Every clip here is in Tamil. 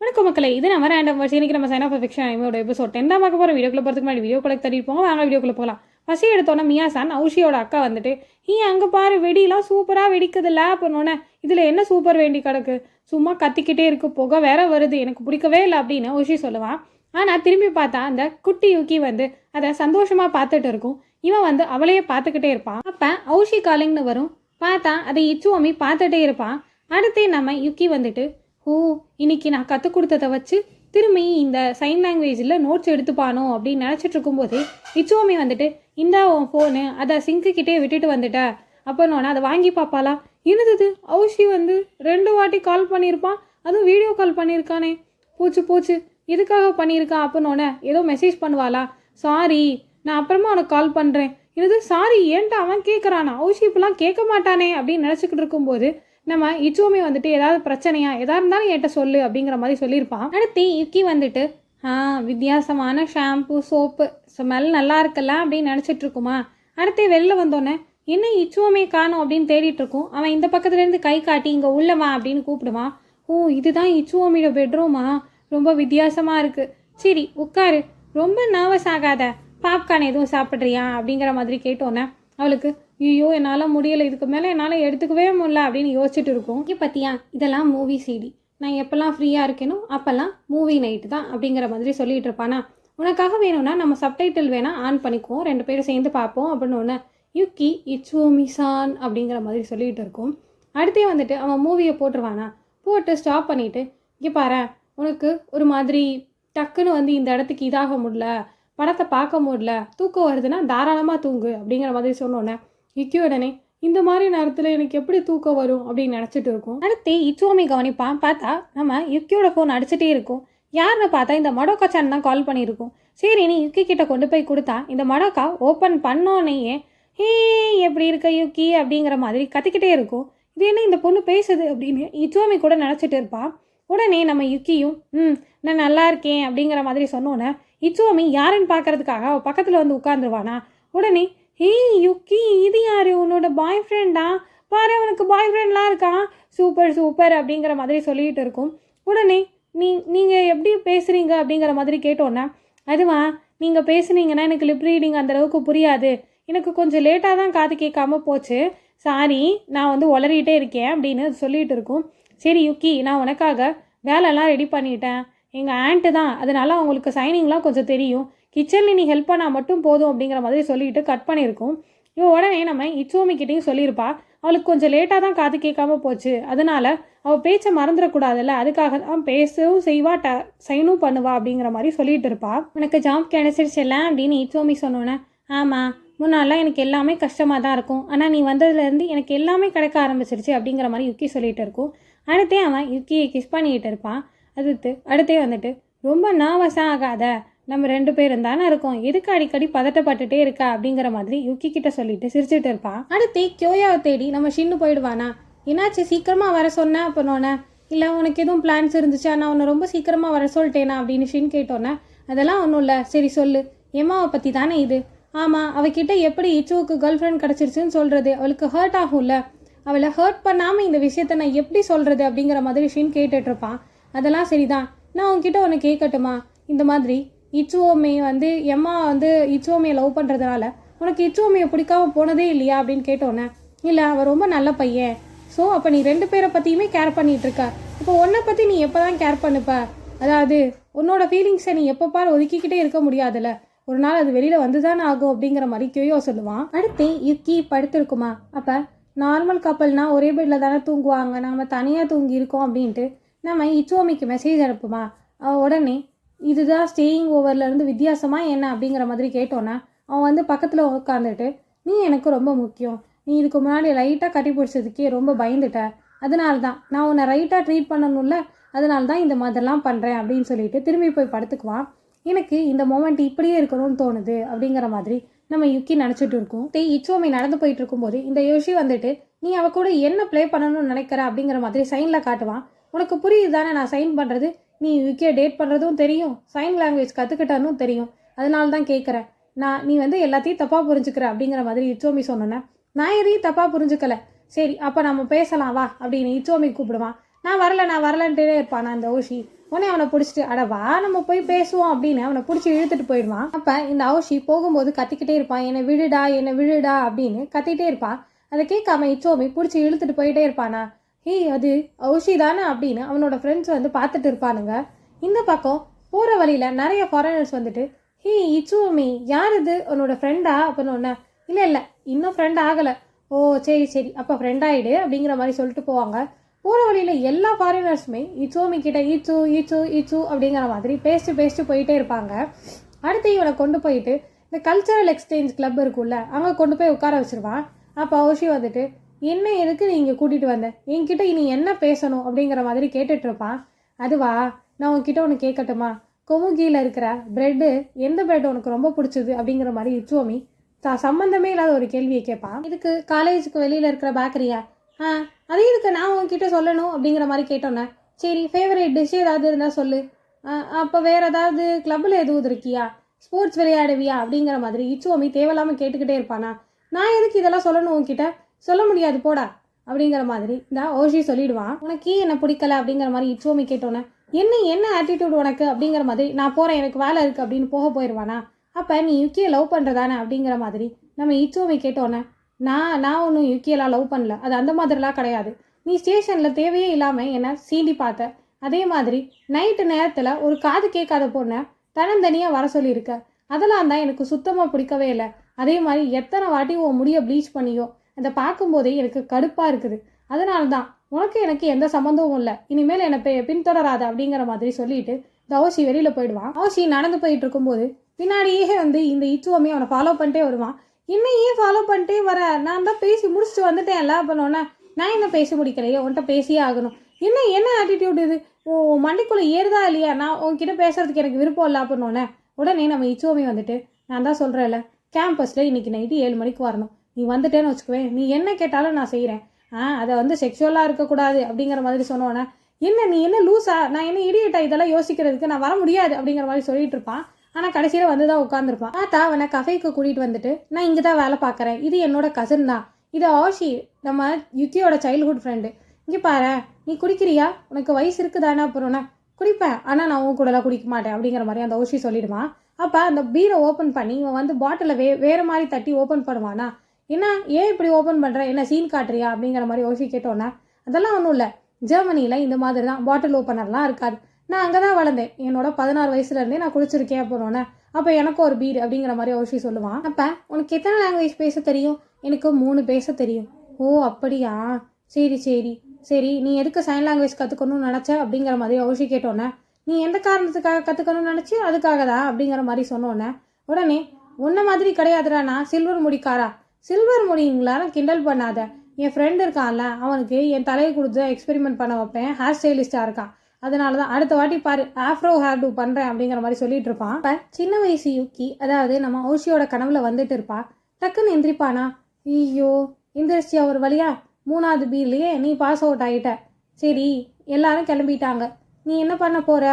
வணக்கம் மக்களை இது நம்ம ரேண்டம் வச்சு இன்னைக்கு நம்ம சைன் ஆஃப் ஃபிக்ஷன் அனிமையோட எபிசோட் டென் தான் பார்க்க போகிறோம் வீடியோக்குள்ள போகிறதுக்கு முன்னாடி வீடியோ கொலெக்ட் தட்டி வாங்க வீடியோக்குள்ள போகலாம் பசி எடுத்தோன்னா மியா சான் ஔஷியோட அக்கா வந்துட்டு ஈ அங்கே பாரு வெடிலாம் சூப்பராக வெடிக்குதுல்ல? பண்ணோன்னே இதில் என்ன சூப்பர் வேண்டி கிடக்கு? சும்மா கத்திக்கிட்டே இருக்கு. புகை வேற வருது. எனக்கு பிடிக்கவே இல்லை. அப்படின்னு ஊஷி சொல்லுவான். ஆனால் திரும்பி பார்த்தா அந்த குட்டி யுக்கி வந்து அதை சந்தோஷமாக பார்த்துட்டு இருக்கும். இவன் வந்து அவளையே பார்த்துக்கிட்டே இருப்பான். அப்போ ஔஷி காலிங்னு வரும். பார்த்தா அதை இச்சுவமி பார்த்துட்டே இருப்பான். அடுத்து நம்ம யுக்கி வந்துட்டு ஓ இன்னைக்கு நான் கற்றுக் கொடுத்ததை வச்சு திரும்பி இந்த சைன் லாங்குவேஜில் நோட்ஸ் எடுத்துப்பானோ அப்படின்னு நினச்சிட்டு இருக்கும்போதே இச்சுவமி வந்துட்டு இந்தா உன் ஃபோனு அதை சிங்குக்கிட்டே விட்டுட்டு வந்துட்ட. அப்போனோடனே அதை வாங்கி பார்ப்பாளா? என்னது அவுஷி வந்து ரெண்டு வாட்டி கால் பண்ணியிருப்பான் அதுவும் வீடியோ கால் பண்ணியிருக்கானே. போச்சு போச்சு. எதுக்காக பண்ணியிருக்கான் அப்போனோடனே ஏதோ மெசேஜ் பண்ணுவாளா? சாரி நான் அப்புறமா உனக்கு கால் பண்ணுறேன் என்னது சாரி ஏன்ட்டு அவன் கேட்குறானா அவுஷி இப்பெல்லாம் கேட்க மாட்டானே அப்படின்னு நினச்சிக்கிட்டு இருக்கும்போது நம்ம இச்சுவுமே வந்துட்டு ஏதாவது பிரச்சனையா எதா இருந்தாலும் என்கிட்ட சொல்லு அப்படிங்கிற மாதிரி சொல்லியிருப்பான். அடுத்து யுக்கி வந்துட்டு ஆ வித்தியாசமான ஷாம்பு சோப்பு ஸ்மெல் நல்லா இருக்குல்ல? அப்படின்னு நினச்சிட்டு இருக்குமா அடுத்து வெளில வந்தோடனே என்ன இச்சுவமே காணும்? அப்படின்னு தேடிட்டு இருக்கும் அவன் இந்த பக்கத்துலேருந்து கை காட்டி இங்கே உள்ளவா அப்படின்னு கூப்பிடுவான். ஓ இதுதான் இச்சுவமியோட பெட்ரூமா? ரொம்ப வித்தியாசமாக இருக்குது சரி உட்காரு. ரொம்ப நர்வஸ் ஆகாத. பாப்கார்ன் எதுவும் சாப்பிட்றியா? அப்படிங்கிற மாதிரி கேட்டோன்னே அவளுக்கு ஐயோ என்னால் முடியலை. இதுக்கு மேலே என்னால் எடுத்துக்கவே முடியல அப்படின்னு யோசிச்சுட்டு இருக்கோம். இங்கே பார்த்தியா இதெல்லாம் மூவி சிடி நான் எப்போல்லாம் ஃப்ரீயாக இருக்கேனோ அப்போல்லாம் மூவி நைட்டு தான் அப்படிங்கிற மாதிரி சொல்லிட்டு இருப்பானா? உனக்காக வேணும்னா நம்ம சப்டைட்டில் வேணால் ஆன் பண்ணிக்குவோம். ரெண்டு பேரும் சேர்ந்து பார்ப்போம் அப்படின்னு ஒன்று யுக்கி இச்சுவோமிசான் அப்படிங்கிற மாதிரி சொல்லிட்டு இருக்கோம். அடுத்தே வந்துட்டு அவன் மூவியை போட்டுருவானா? போட்டு ஸ்டாப் பண்ணிவிட்டு இங்கே பாரு உனக்கு ஒரு மாதிரி டக்குன்னு வந்து இந்த இடத்துக்கு இதாக முடியல படத்தை பார்க்க முடியல தூக்கம் வருதுன்னா தாராளமாக தூங்கு அப்படிங்கிற மாதிரி சொன்னோன்னே இக்கி உடனே இந்த மாதிரி நேரத்தில் எனக்கு எப்படி தூக்கம் வரும் அப்படின்னு நினச்சிட்டு இருக்கும். அடுத்து இச்சுவாமி கவனிப்பான். பார்த்தா நம்ம யுக்கியோட ஃபோன் அடிச்சுட்டே இருக்கும். யாருன்னு பார்த்தா இந்த மடோக்கா தான் கால் பண்ணியிருக்கோம். சரி நீ யுக்கி கிட்ட கொண்டு போய் கொடுத்தா இந்த மடோக்கா ஓப்பன் பண்ணோன்னேயே ஹே எப்படி இருக்க யுக்கி அப்படிங்கிற மாதிரி கத்திக்கிட்டே இருக்கும். இது என்ன இந்த பொண்ணு பேசுது அப்படின்னு இச்சுவாமி கூட நினச்சிட்டு இருப்பான் உடனே நம்ம யுக்கியும் ம் நான் நல்லா இருக்கேன் அப்படிங்கிற மாதிரி சொன்னோன்னே இச்சுவாமி யாருன்னு பார்க்கறதுக்காக அவள் பக்கத்தில் வந்து உட்காந்துருவானா உடனே ஹே யுக்கி இது யாரு? உன்னோட பாய் ஃப்ரெண்டா பாரு உனக்கு பாய் ஃப்ரெண்ட்லாம் இருக்கான் சூப்பர் சூப்பர் அப்படிங்கிற மாதிரி சொல்லிகிட்டு இருக்கும். உடனே நீ நீங்கள் எப்படி பேசுகிறீங்க அப்படிங்கிற மாதிரி கேட்டோன்னே அதுவா நீங்கள் பேசுனீங்கன்னா எனக்கு லிப் ரீடிங் அந்தளவுக்கு புரியாது. எனக்கு கொஞ்சம் லேட்டாக தான் காது கேட்காம போச்சு. சாரி நான் வந்து உளறிட்டே இருக்கேன் அப்படின்னு சொல்லிகிட்டு இருக்கும். சரி யுக்கி நான் உனக்காக வேலைலாம் ரெடி பண்ணிட்டேன். எங்கள் ஆண்ட்டு தான். அதனால் அவங்களுக்கு சைனிங்லாம் கொஞ்சம் தெரியும். கிச்சனில் நீ ஹெல்ப் பண்ணால் மட்டும் போதும் அப்படிங்கிற மாதிரி சொல்லிட்டு கட் பண்ணியிருக்கோம். இவன் உடனே நம்ம இச்சுவமி சொல்லியிருப்பா. அவளுக்கு கொஞ்சம் லேட்டாக தான் காது கேட்காம போச்சு. அதனால அவள் பேச்சை மறந்துடக்கூடாதுல்ல. அதுக்காக தான் பேசவும் செய்வா ட சைனும் பண்ணுவா அப்படிங்கிற மாதிரி சொல்லிட்டு இருப்பா. உனக்கு ஜாப் கிடைச்சிருச்சுல்ல அப்படின்னு இச்சுவமி சொன்னோன்னே ஆமாம் முன்னாலாம் எனக்கு எல்லாமே கஷ்டமாக தான் இருக்கும். ஆனால் நீ வந்ததுலேருந்து எனக்கு எல்லாமே கிடைக்க ஆரம்பிச்சிருச்சு அப்படிங்கிற மாதிரி யுக்கி சொல்லிட்டு இருக்கும். அடுத்தே அவன் யுக்கியை கிஸ் பண்ணிக்கிட்டு இருப்பான். அடுத்து அடுத்தே வந்துட்டு ரொம்ப நர்வஸாக ஆகாத. நம்ம ரெண்டு பேரும் தானே இருக்கோம். எதுக்கு அடிக்கடி பதட்டப்பட்டுட்டே இருக்கா அப்படிங்கிற மாதிரி யுக்கி கிட்ட சொல்லிட்டு சிரிச்சுட்டு இருப்பான் அடுத்து கியோயாவை தேடி நம்ம ஷின்னு போயிடுவானா? என்னாச்சு? சீக்கிரமாக வர சொன்னேன் அப்பனோன்னே இல்லை உனக்கு எதுவும் பிளான்ஸ் இருந்துச்சு? நான் உன்னை ரொம்ப சீக்கிரமாக வர சொல்லிட்டேனா அப்படின்னு ஷின் கேட்டோன்னே அதெல்லாம் ஒன்றும் இல்லை. சரி சொல்லு. எம்மாவை பற்றி தானே இது? ஆமாம் அவகிட்ட எப்படி இச்சுவுக்கு கேர்ள் ஃப்ரெண்ட் கிடச்சிருச்சுன்னு சொல்கிறது அவளுக்கு ஹர்ட் ஆகும்ல. அவளை ஹர்ட் பண்ணாமல் இந்த விஷயத்த நான் எப்படி சொல்கிறது அப்படிங்கிற மாதிரி ஷின் கேட்டுட்ருப்பான் அதெல்லாம் சரிதான். நான் உன்கிட்ட ஒன்று கேட்கட்டுமா? இந்த மாதிரி இச்சுவோமே வந்து எம்மா வந்து இச்சுவோமையை லவ் பண்ணுறதுனால உனக்கு இச்சுவோமையை பிடிக்காம போனதே இல்லையா அப்படின்னு கேட்டோன்னே இல்லை அவள் ரொம்ப நல்ல பையன். ஸோ அப்போ நீ ரெண்டு பேரை பற்றியுமே கேர் பண்ணிட்டு இருக்க. இப்போ உன்னை பற்றி நீ எப்போ தான் கேர் பண்ணுப்ப? அதாவது உன்னோட ஃபீலிங்ஸை நீ எப்போ பார் ஒதுக்கிக்கிட்டே இருக்க முடியாதுல்ல. ஒரு நாள் அது வெளியில் வந்து தானே ஆகும் அப்படிங்கிற மாதிரி கியோயோ சொல்லுவான். அடுத்து யுக்கி படுத்திருக்குமா? அப்போ நார்மல் கப்பல்னா ஒரே பெட்டில் தானே தூங்குவாங்க. நம்ம தனியாக தூங்கி இருக்கோம் அப்படின்ட்டு நம்ம இச்சுவமிக்கு மெசேஜ் அனுப்புமா? உடனே இதுதான் ஸ்டேயிங் ஓவர்லேருந்து வித்தியாசமாக என்ன அப்படிங்கிற மாதிரி கேட்டோன்னே அவன் வந்து பக்கத்தில் உட்காந்துட்டு நீ எனக்கு ரொம்ப முக்கியம். நீ இதுக்கு முன்னாடி லைட்டாக கட்டி பிடிச்சதுக்கே ரொம்ப பயந்துட்ட. அதனால தான் நான் உன்னை ரைட்டாக ட்ரீட் பண்ணணும்ல. அதனால தான் இந்த மாதிரிலாம் பண்ணுறேன் அப்படின்னு சொல்லிட்டு திரும்பி போய் படுத்துக்குவான். எனக்கு இந்த மூமெண்ட் இப்படியே இருக்கணும்னு தோணுது அப்படிங்கிற மாதிரி நம்ம யுக்கி நினச்சிட்டு இருக்கோம். தே இச்சோமி நடந்து போயிட்டு இருக்கும்போது இந்த யோஷி வந்துட்டு நீ அவ கூட என்ன ப்ளே பண்ணணும்னு நினைக்கிற? அப்படிங்கிற மாதிரி சைனில் காட்டுவான். உனக்கு புரியுது தானே நான் சைன் பண்ணுறது நீ யுக்கியை டேட் பண்ணுறதும் தெரியும் சைன் லாங்குவேஜ் கற்றுக்கிட்டானும் தெரியும். அதனால தான் கேட்குறேன் நான் நீ வந்து எல்லாத்தையும் தப்பாக புரிஞ்சுக்கிற அப்படிங்கிற மாதிரி இச்சோமி சொன்னேன்னே நான் எதையும் தப்பாக புரிஞ்சுக்கல. சரி அப்போ நம்ம பேசலாம் வா அப்படின்னு இச்சோமி கூப்பிடுவான் நான் வரல நான் வரலன்ட்டே இருப்பான் நான் இந்த ஓஷி. உடனே அவனை பிடிச்சிட்டு அட வா நம்ம போய் பேசுவோம் அப்படின்னு அவனை பிடிச்சி இழுத்துட்டு போயிடுவான் அப்போ இந்த அவுஷி போகும்போது கத்திக்கிட்டே இருப்பான் என்னை விடுடா என்னை விழுடா அப்படின்னு கத்திக்கிட்டே இருப்பான் அதை கேட்காம இச்சோமி பிடிச்சி இழுத்துட்டு போயிட்டே இருப்பானா. ஹே அது அவுஷி தானே அப்படின்னு அவனோட ஃப்ரெண்ட்ஸ் வந்து பார்த்துட்டு இருப்பானுங்க. இந்த பக்கம் போகிற வழியில் நிறைய ஃபாரினர்ஸ் வந்துட்டு ஹே இச்சுவமி யார் இது? உன்னோட ஃப்ரெண்டா அப்படின்னு ஒன்று இல்லை இல்லை இன்னும் ஃப்ரெண்ட் ஆகலை. ஓ சரி சரி அப்போ ஃப்ரெண்ட் ஆகிடு அப்படிங்கிற மாதிரி சொல்லிட்டு போவாங்க. போகிற வழியில் எல்லா ஃபாரினர்ஸுமே இச்சுவமி கிட்ட ஈச்சு ஈச்சு ஈச்சு அப்படிங்கிற மாதிரி பேசிட்டு பேசிட்டு போயிட்டே இருப்பாங்க. அடுத்து இவனை கொண்டு போயிட்டு இந்த கல்ச்சரல் எக்ஸ்சேஞ்ச் கிளப் இருக்குல்ல அங்கே கொண்டு போய் உட்கார வச்சுருவான். அப்போ அவஷி வந்துட்டு என்ன எதுக்கு நீ இங்கே கூட்டிகிட்டு வந்த? என்கிட்ட இனி என்ன பேசணும் அப்படிங்கிற மாதிரி கேட்டுட்ருப்பான் அதுவா நான் உன்கிட்ட ஒன்று கேட்கட்டுமா கொமுகியில் இருக்கிற பிரெட்டு எந்த பிரெட் உனக்கு ரொம்ப பிடிச்சது அப்படிங்கிற மாதிரி இச்சுவமி தா சம்மந்தமே இல்லாத ஒரு கேள்வியை கேட்பான் இதுக்கு காலேஜுக்கு வெளியில் இருக்கிற பேக்கரியா ஆ அது இதுக்கு நான் உங்ககிட்ட சொல்லணும் அப்படிங்கிற மாதிரி கேட்டோன்னே? சரி ஃபேவரட் டிஷ் ஏதாவது இருந்தால் சொல்லு. அப்போ வேறு ஏதாவது கிளப்பில் எதுவும் இருக்கியா? ஸ்போர்ட்ஸ் விளையாடுவியா? அப்படிங்கிற மாதிரி இச்சுவமி தேவையில்லாமல் கேட்டுக்கிட்டே இருப்பானா? நான் எதுக்கு இதெல்லாம் சொல்லணும் உங்ககிட்ட சொல்ல முடியாது போடா அப்படிங்கிற மாதிரி. இந்த ஓஷி சொல்லிடுவான் உனக்கு ஏன் என்ன பிடிக்கல? அப்படிங்கிற மாதிரி இச்சுவமி கேட்டோன்னே என்ன என்ன ஆட்டிடியூட் உனக்கு? அப்படிங்கிற மாதிரி நான் போகிறேன் எனக்கு வேலை இருக்குது அப்படின்னு போக போயிடுவானா அப்போ நீ யுக்கியை லவ் பண்ணுறதானே அப்படிங்கிற மாதிரி நம்ம இச்சுவமி கேட்டோன்னே நான் நான் ஒன்றும் யுக்கியெல்லாம் லவ் பண்ணல. அது அந்த மாதிரிலாம் கிடையாது. நீ ஸ்டேஷனில் தேவையே இல்லாமல் என்னை சீண்டி பார்த்த. அதே மாதிரி நைட்டு நேரத்தில் ஒரு காது கேட்காத பொண்ணை தன்னந்தனியாக வர சொல்லியிருக்க. அதெல்லாம் தான் எனக்கு சுத்தமாக பிடிக்கவே இல்லை. அதே மாதிரி எத்தனை வாட்டி உன் முடியை ப்ளீச் பண்ணியோ அதை பார்க்கும்போதே எனக்கு கடுப்பாக இருக்குது. அதனால தான் உனக்கு எனக்கு எந்த சம்மந்தமும் இல்லை. இனிமேல் என்னை பின்தொடராத அப்படிங்கிற மாதிரி சொல்லிட்டு தவசி வெளியில் போயிடுவான். அவசி நடந்து போயிட்டு இருக்கும்போது பின்னாடியே வந்து இந்த இச்சுவமே அவனை ஃபாலோ பண்ணிட்டே வருவான். இன்னையே ஃபாலோ பண்ணிட்டே வர? நான் தான் பேசி முடிச்சுட்டு வந்துட்டேன்ல பண்ணோன்னே நான் என்ன பேசி முடிக்கலையே? உன்கிட்ட பேசியே ஆகணும். என்ன என்ன ஆட்டிடியூட் இது? ஓ மண்டைக்குள்ளே ஏறுதா இல்லையா? நான் உன்கிட்ட பேசுறதுக்கு எனக்கு விருப்பம் இல்லை அப்படின்னோடனே உடனே நம்ம இச்சுவமே வந்துட்டு நான் தான் சொல்கிறேன்ல கேம்பஸில் இன்னைக்கு நைட்டு ஏழு மணிக்கு வரணும். நீ வந்துட்டேன்னு வச்சுக்குவேன் நீ என்ன கேட்டாலும் நான் செய்கிறேன் ஆ அதை வந்து செக்ஷுவலாக இருக்கக்கூடாது அப்படிங்கிற மாதிரி சொன்னோன்னே என்ன நீ என்ன லூஸா நான் என்ன இடியட்டா இதெல்லாம் யோசிக்கிறதுக்கு நான் வர முடியாது அப்படிங்கிற மாதிரி சொல்லிட்டு இருப்பான். ஆனால் கடைசியில் வந்து தான் உட்காந்துருப்பான் ஆ அவனை கஃபேக்கு கூட்டிகிட்டு வந்துட்டு நான் இங்கே தான் வேலை பார்க்குறேன். இது என்னோட கசின் தான். இது ஆஷி நம்ம யுக்கியோட சைல்ட்ஹுட் ஃப்ரெண்டு இங்கே பாரு நீ குடிக்கிறியா? உனக்கு வயசு இருக்குதானே அப்புறம்னா குடிப்பேன். ஆனால் நான் உன் கூடலாம் குடிக்க மாட்டேன் அப்படிங்கிற மாதிரி அந்த ஓஷி சொல்லிடுவான். அப்போ அந்த பீரை ஓப்பன் பண்ணி இவன் வந்து பாட்டிலை வே வேறு மாதிரி தட்டி ஓப்பன் பண்ணுவானா என்ன ஏன் இப்படி ஓப்பன் பண்ணுற என்ன சீன் காட்டுறியா? அப்படிங்கிற மாதிரி யோசி கேட்டோன்னே அதெல்லாம் ஒன்றும் இல்லை. ஜெர்மனியில் இந்த மாதிரி தான் பாட்டில் ஓப்பனர்லாம் இருக்காது. நான் அங்கே தான் வளர்ந்தேன். என்னோட பதினாறு வயசுலேருந்தே நான் குளிச்சிருக்கேன் போனோன்னே அப்போ எனக்கும் ஒரு பீடு அப்படிங்கிற மாதிரி யோசி சொல்லுவான். அப்போ உனக்கு எத்தனை லாங்குவேஜ் பேச தெரியும்? எனக்கு மூணு பேச தெரியும். ஓ அப்படியா? சரி சரி. சரி நீ எதுக்கு சைன் லாங்குவேஜ் கற்றுக்கணும்னு நினச்ச? அப்படிங்கிற மாதிரி ஓஷி கேட்டோன்னே நீ எந்த காரணத்துக்காக கற்றுக்கணும்னு நினச்சி? அதுக்காக தான் அப்படிங்கிற மாதிரி சொன்னோன்னே உடனே உன்ன மாதிரி கிடையாதுடா நான் சில்வர் முடிக்காரா? சில்வர் முடிங்களான்னு கிண்டல் பண்ணாத. என் ஃப்ரெண்ட் இருக்கான்ல அவனுக்கு என் தலையை கொடுத்து எக்ஸ்பெரிமெண்ட் பண்ண வைப்பேன். ஹேர் ஸ்டைலிஸ்டாக இருக்கான். அதனால தான் அடுத்த வாட்டி பாரு ஆஃப்ரோ ஹேர் டூ பண்ணுறேன் அப்படிங்கிற மாதிரி சொல்லிட்டு இருப்பான். இப்போ சின்ன வயசு யூக்கி அதாவது நம்ம ஓஷியோட கனவுல வந்துட்டு இருப்பா. டக்குன்னு எந்திரிப்பானா? ஐயோ எந்திரிச்சியா ஒரு வழியா? மூணாவது பீர்லேயே நீ பாஸ் அவுட் ஆகிட்ட சரி எல்லாரும் கிளம்பிட்டாங்க. நீ என்ன பண்ண போற?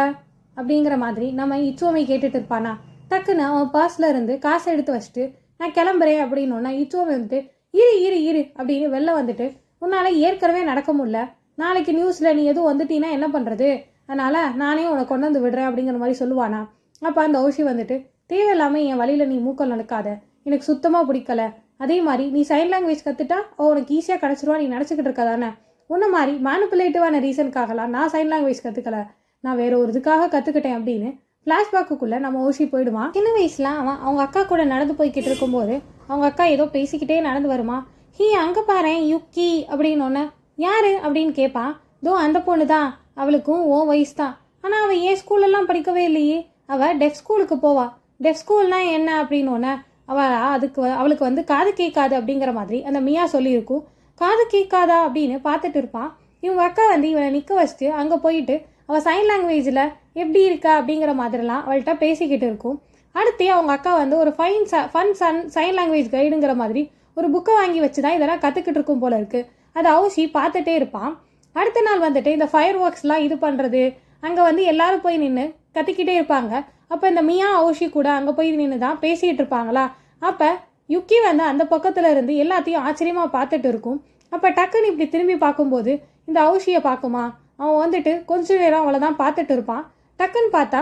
அப்படிங்கிற மாதிரி நம்ம இச்சுவமை கேட்டுட்டு இருப்பானா? டக்குன்னு அவன் பர்ஸ்ல இருந்து காசை எடுத்து வச்சுட்டு நான் கிளம்புறேன் அப்படின்னு இச்சோ வந்துட்டு இரு இரு இரு அப்படின்னு வெளில வந்துட்டு உன்னால் ஏற்கனவே நடக்க முடியல. நாளைக்கு நியூஸில் நீ எதுவும் வந்துட்டீங்கன்னா என்ன பண்ணுறது அதனால் நானே உன்னை கொண்டு வந்து விடுறேன் அப்படிங்கிற மாதிரி சொல்லுவானா? அப்போ அந்த ஓஷி வந்துட்டு தேவையில்லாமல் என் வழியில் நீ மூக்கல் நடக்காத. எனக்கு சுத்தமாக பிடிக்கல. அதே மாதிரி நீ சைன் லாங்குவேஜ் கற்றுட்டா உனக்கு ஈஸியாக கிடச்சிருவா நீ நினச்சிக்கிட்டு இருக்க தானே? உன்ன மாதிரி மேனுப்புலேட்டிவான ரீசனுக்காகலாம் நான் சைன் லாங்குவேஜ் கற்றுக்கல நான் வேறு ஒரு இதுக்காக கற்றுக்கிட்டேன் அப்படின்னு ஃப்ளாஷ்பேக்குள்ளே நம்ம ஓஷி போயிடுவான். சின்ன வயசில் அவன் அவங்க அக்கா கூட நடந்து போய்கிட்டு இருக்கும்போது அவங்க அக்கா ஏதோ பேசிக்கிட்டே நடந்து வருமா? ஹீ அங்கே பாரு யுக்கி அப்படின்னு ஒன்று யார்? அப்படின்னு கேட்பான் தோ அந்த பொண்ணு தான் அவளுக்கும் ஓ வயசு தான். ஆனால் அவள் ஏன் ஸ்கூலெல்லாம் படிக்கவே இல்லையே? அவள் டெஃப் ஸ்கூலுக்கு போவா. டெஃப் ஸ்கூல்னால் என்ன? அப்படின்னு ஒன்று அவள் அதுக்கு வ- அவளுக்கு வந்து காது கேட்காது அப்படிங்கிற மாதிரி அந்த மியா சொல்லியிருக்கும். காது கேட்காதா? அப்படின்னு பார்த்துட்டு இருப்பான். இவங்க அக்கா வந்து இவனை நிற்க வச்சுட்டு அங்கே போயிட்டு அவள் சைன் லாங்குவேஜில் எப்படி இருக்கா அப்படிங்கிற மாதிரிலாம் அவள்கிட்ட பேசிக்கிட்டு இருக்கும். அடுத்து அவங்க அக்கா வந்து ஒரு ஃபைன் ச ஃபன் சன் சைன் லாங்குவேஜ் கைடுங்கிற மாதிரி ஒரு புக்கை வாங்கி வச்சு தான் இதெல்லாம் கற்றுக்கிட்டு இருக்கும் போல இருக்குது அது அவுசி பார்த்துட்டே இருப்பான். அடுத்த நாள் வந்துட்டு இந்த ஃபயர் ஒர்க்ஸ்லாம் இது பண்ணுறது அங்கே வந்து எல்லாரும் போய் நின்று கத்திக்கிட்டே இருப்பாங்க. அப்போ இந்த மியா அவுஷி கூட அங்கே போய் நின்று தான் பேசிகிட்டு இருப்பாங்களா? அப்போ யுக்கி வந்து அந்த பக்கத்தில் இருந்து எல்லாத்தையும் ஆச்சரியமாக பார்த்துட்டு இருக்கும். அப்போ டக்குன்னு இப்படி திரும்பி பார்க்கும்போது இந்த அவுஷியை பார்க்குமா? அவன் வந்துட்டு கொஞ்ச நேரம் அவளை தான் பார்த்துட்டு இருப்பான். டக்குன்னு பார்த்தா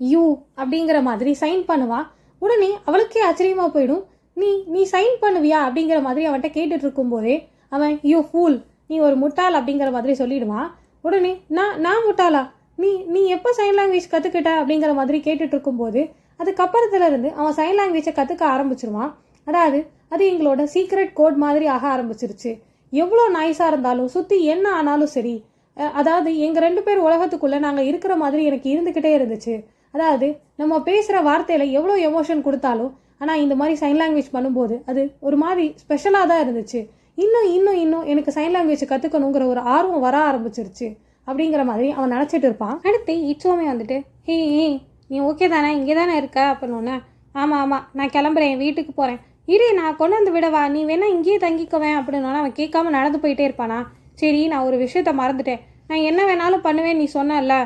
யூ அப்படிங்கிற மாதிரி சைன் பண்ணுவான் உடனே அவளுக்கே ஆச்சரியமாக போயிடும். நீ நீ சைன் பண்ணுவியா? அப்படிங்கிற மாதிரி அவன்கிட்ட கேட்டுட்டு இருக்கும்போதே அவன் யூ ஃபூல் நீ ஒரு முட்டாள் அப்படிங்கிற மாதிரி சொல்லிடுவான் உடனே நான் நான் முட்டாளா? நீ நீ எப்போ சைன் லாங்குவேஜ் கற்றுக்கிட்ட அப்படிங்கிற மாதிரி கேட்டுட்டு இருக்கும்போது அதுக்கப்புறத்துலேருந்து அவன் சைன் லாங்குவேஜை கற்றுக்க ஆரம்பிச்சிருவான். அதாவது அது எங்களோட சீக்ரெட் கோட் மாதிரி ஆக ஆரம்பிச்சிருச்சு. எவ்வளோ நாய்ஸாக இருந்தாலும் சுற்றி என்ன ஆனாலும் சரி அதாவது எங்கள் ரெண்டு பேர் உலகத்துக்குள்ளே நாங்கள் இருக்கிற மாதிரி எனக்கு இருந்துக்கிட்டே இருந்துச்சு. அதாவது நம்ம பேசுகிற வார்த்தையில் எவ்வளோ எமோஷன் கொடுத்தாலும் ஆனால் இந்த மாதிரி சைன் லாங்குவேஜ் பண்ணும்போது அது ஒரு மாதிரி ஸ்பெஷலாக தான் இருந்துச்சு. இன்னும் இன்னும் இன்னும் எனக்கு சைன் லாங்குவேஜ் கற்றுக்கணுங்கிற ஒரு ஆர்வம் வர ஆரம்பிச்சிருச்சு அப்படிங்கிற மாதிரி அவன் நினச்சிட்டு இருப்பான். அடுத்து இச்சோமே வந்துட்டு ஹே ஹே நீ ஓகே தானே? இங்கே தானே இருக்க? அப்படின்னு ஆமாம் ஆமாம் நான் கிளம்புறேன் வீட்டுக்கு போகிறேன் இரு நான் கொண்டு வந்து விடவா? நீ வேணா இங்கேயே தங்கிக்குவேன் அப்படின்னு அவன் கேட்காம நடந்து போயிட்டே இருப்பானா. சரி நான் ஒரு விஷயத்த மறந்துட்டேன். நான் என்ன வேணாலும் பண்ணுவேன் நீ சொன்னல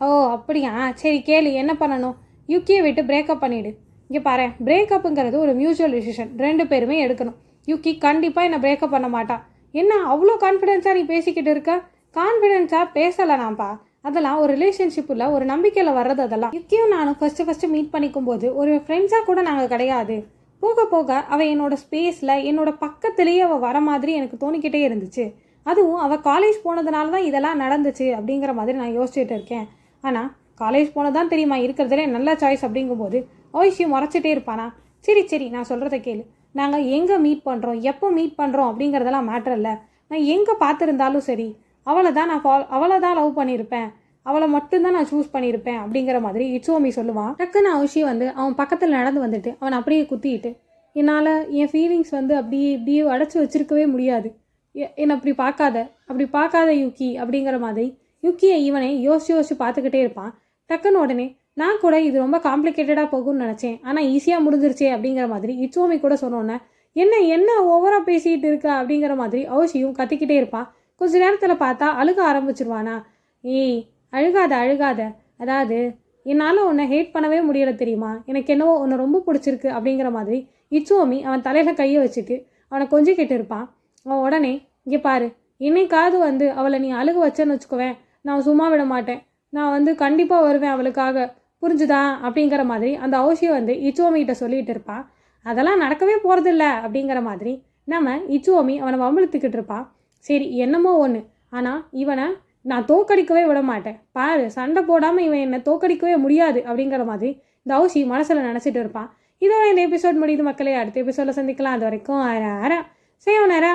ஓ அப்படியா? சரி கேளு என்ன பண்ணணும்? யுக்கியை விட்டு பிரேக்கப் பண்ணிடு. இங்கே பாரு பிரேக்கப்புங்கிறது ஒரு மியூச்சுவல் டிசிஷன் ரெண்டு பேருமே எடுக்கணும். யுக்கி கண்டிப்பாக என்னை பிரேக்கப் பண்ண மாட்டா. என்ன அவ்வளோ கான்ஃபிடென்ஸாக நீ பேசிக்கிட்டு இருக்க? கான்ஃபிடென்ஸாக பேசலை நான்ப்பா அதெல்லாம் ஒரு ரிலேஷன்ஷிப்பில் ஒரு நம்பிக்கையில் வர்றது அதெல்லாம். யுக்கியும் நானும் ஃபஸ்ட்டு ஃபஸ்ட்டு மீட் பண்ணிக்கும் போது ஒரு ஃப்ரெண்ட்ஸாக கூட நாங்கள் கிடையாது. போக போக அவள் என்னோட ஸ்பேஸில் என்னோட பக்கத்துலேயே அவள் வர மாதிரி எனக்கு தோணிக்கிட்டே இருந்துச்சு. அதுவும் அவள் காலேஜ் போனதுனால தான் இதெல்லாம் நடந்துச்சு அப்படிங்கிற மாதிரி நான் யோசிச்சுட்டு இருக்கேன். ஆனால் காலேஜ் போனதான் தெரியுமா? இருக்கிறதுலே நல்ல சாய்ஸ் அப்படிங்கும்போது ஓய்ஷியும் முறைச்சிட்டே இருப்பானா? சரி சரி நான் சொல்கிறத கேளு. நாங்கள் எங்கே மீட் பண்ணுறோம் எப்போ மீட் பண்ணுறோம் அப்படிங்கிறதெல்லாம் மேட்டர் இல்லை. நான் எங்கே பார்த்துருந்தாலும் சரி அவளை தான் நான் ஃபால் அவளை தான் லவ் பண்ணியிருப்பேன். அவளை மட்டும்தான் நான் சூஸ் பண்ணியிருப்பேன் அப்படிங்கிற மாதிரி இட்ஸோமி சொல்லுவான். டக்குன்னு அவஷி வந்து அவன் பக்கத்தில் நடந்து வந்துட்டு அவன் அப்படியே குத்திட்டு என்னால் என் ஃபீலிங்ஸ் வந்து அப்படியே இப்படியே அடைச்சி வச்சிருக்கவே முடியாது. என்னை அப்படி பார்க்காத அப்படி பார்க்காத யுக்கி அப்படிங்கிற மாதிரி யுக்கியை இவனை யோசிச்சு யோசிச்சு பார்த்துக்கிட்டே இருப்பான். டக்குன்னு உடனே நான் கூட இது ரொம்ப காம்ப்ளிகேட்டடாக போகும்னு நினச்சேன். ஆனால் ஈஸியாக முடிஞ்சிருச்சே அப்படிங்கிற மாதிரி இட்ஸோமி கூட சொன்னோன்னே என்ன என்ன ஓவராக பேசிகிட்டு இருக்க அப்படிங்கிற மாதிரி அவசியம் கத்திக்கிட்டே இருப்பான். கொஞ்ச நேரத்தில் பார்த்தா அழுக ஆரம்பிச்சிருவானா? ஏய் அழுகாத அழுகாத. அதாவது என்னால் உன்னை ஹேட் பண்ணவே முடியல தெரியுமா? எனக்கு என்னவோ உன்னை ரொம்ப பிடிச்சிருக்கு அப்படிங்கிற மாதிரி இச்சுவோமி அவன் தலையில் கையை வச்சுட்டு அவனை கொஞ்சிக்கிட்டு இருப்பான். உடனே இங்கே பாரு இன்னைக்காவது வந்து அவளை நீ அழுக வச்சேன்னு வச்சுக்குவேன். நான் சும்மா விட மாட்டேன். நான் வந்து கண்டிப்பாக வருவேன் அவளுக்காக. புரிஞ்சுதா? அப்படிங்கிற மாதிரி அந்த அவசியம் வந்து இச்சுவோமி சொல்லிகிட்டு சொல்லிட்டு இருப்பான் அதெல்லாம் நடக்கவே போகிறதில்ல அப்படிங்கிற மாதிரி நம்ம இச்சுவோமி அவனை வம்பிழுத்துக்கிட்டு இருப்பான் சரி என்னமோ ஒன்று ஆனால் இவனை நான் தோக்கடிக்கவே விட மாட்டேன். பாரு சண்டை போடாமல் இவன் என்னை தோக்கடிக்கவே முடியாது. அப்படிங்கிற மாதிரி இந்த அவசி மனசில் நினச்சிட்டு இருப்பான் இதோட இந்த எபிசோட் முடியுது மக்களே. அடுத்த எபிசோடில் சந்திக்கலாம். அது வரைக்கும் ஆரா ஆரா சேவனரா